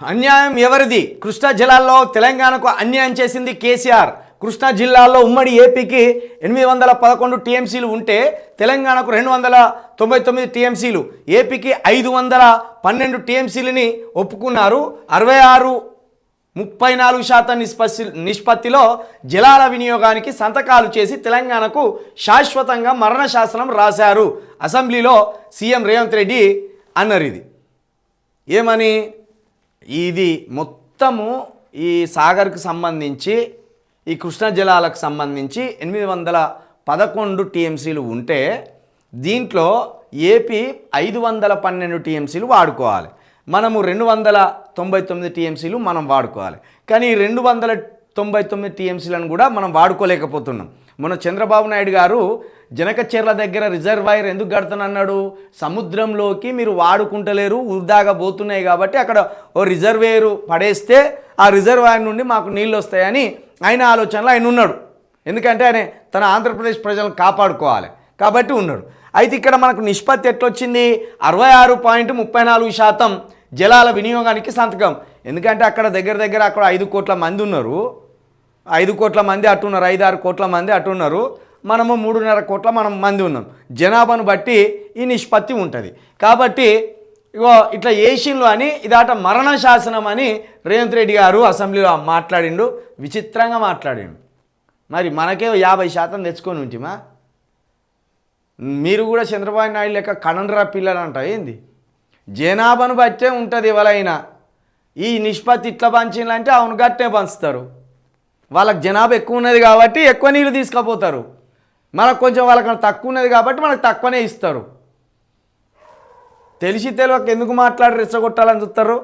అన్యాయం ఎవరిది? కృష్ణా జిల్లాలో తెలంగాణకు అన్యాయం చేసింది కేసీఆర్. కృష్ణా జిల్లాలో ఉమ్మడి ఏపీకి ఎనిమిది వందల పదకొండు టీఎంసీలు ఉంటే తెలంగాణకు రెండు వందల తొంభై తొమ్మిది టీఎంసీలు. ఏపీకి ఐదు వందల పన్నెండు టీఎంసీలని ఒప్పుకున్నారు. అరవై ఆరు ముప్పై నాలుగు శాతం నిష్పత్తి నిష్పత్తిలో జలాల వినియోగానికి సంతకాలు చేసి తెలంగాణకు శాశ్వతంగా మరణ శాసనం రాశారు. అసెంబ్లీలో సీఎం రేవంత్ రెడ్డి అన్నారు ఇది. ఏమని? ఇది మొత్తము ఈ సాగర్కు సంబంధించి ఈ కృష్ణా జలాలకు సంబంధించి ఎనిమిది వందల పదకొండు టీఎంసీలు ఉంటే దీంట్లో ఏపీ ఐదు వందల పన్నెండు టీఎంసీలు వాడుకోవాలి. మనము రెండు వందల తొంభై తొమ్మిది టీఎంసీలు మనం వాడుకోవాలి. కానీ రెండు వందల తొంభై తొమ్మిది టీఎంసీలను కూడా మనం వాడుకోలేకపోతున్నాం. మన చంద్రబాబు నాయుడు గారు జనకచెర్ల దగ్గర రిజర్వాయర్ ఎందుకు కడతానన్నాడు సముద్రంలోకి మీరు వాడుకుంటలేరు వృధాగా పోతున్నాయి కాబట్టి అక్కడ ఓ రిజర్వేరు పడేస్తే ఆ రిజర్వాయర్ నుండి మాకు నీళ్ళు వస్తాయని ఆయన ఆలోచనలో ఆయన ఉన్నాడు. ఎందుకంటే ఆయన తన ఆంధ్రప్రదేశ్ ప్రజలను కాపాడుకోవాలి కాబట్టి ఉన్నాడు. అయితే ఇక్కడ మనకు నిష్పత్తి ఎట్లొచ్చింది? అరవై ఆరు పాయింట్ ముప్పై నాలుగు శాతం జలాల వినియోగానికి సంతకం. ఎందుకంటే అక్కడ దగ్గర దగ్గర అక్కడ ఐదు కోట్ల మంది ఉన్నారు. ఐదు కోట్ల మంది అట్టున్నారు ఐదు ఆరు కోట్ల మంది అట్టున్నారు మనము మూడున్నర కోట్ల మనం మంది ఉన్నాం. జనాభాను బట్టి ఈ నిష్పత్తి ఉంటుంది. కాబట్టి ఇగో ఇట్లా ఏషియన్లు అని ఇదాట మరణ శాసనం అని రేవంత్ రెడ్డి గారు అసెంబ్లీలో మాట్లాడిండు విచిత్రంగా మాట్లాడిండు. మరి మనకే యాభై శాతం తెచ్చుకొని ఉంటిమా? మీరు కూడా చంద్రబాబు నాయుడు లెక్క కనండ్రా పిల్లలు అంట ఏంది? జనాభాను బట్టే ఉంటుంది ఎవరైనా. ఈ నిష్పత్తి ఇట్లా పంచిందంటే అవును గట్టే పంచుతారు. వాళ్ళకి జనాభా ఎక్కువ ఉన్నది కాబట్టి ఎక్కువ నీళ్ళు తీసుకుపోతారు. మనకు కొంచెం వాళ్ళకి తక్కువ ఉన్నది కాబట్టి మనకు తక్కువనే ఇస్తారు. తెలిసి తెలియక ఎందుకు మాట్లాడి రెచ్చగొట్టాలని చూస్తారు?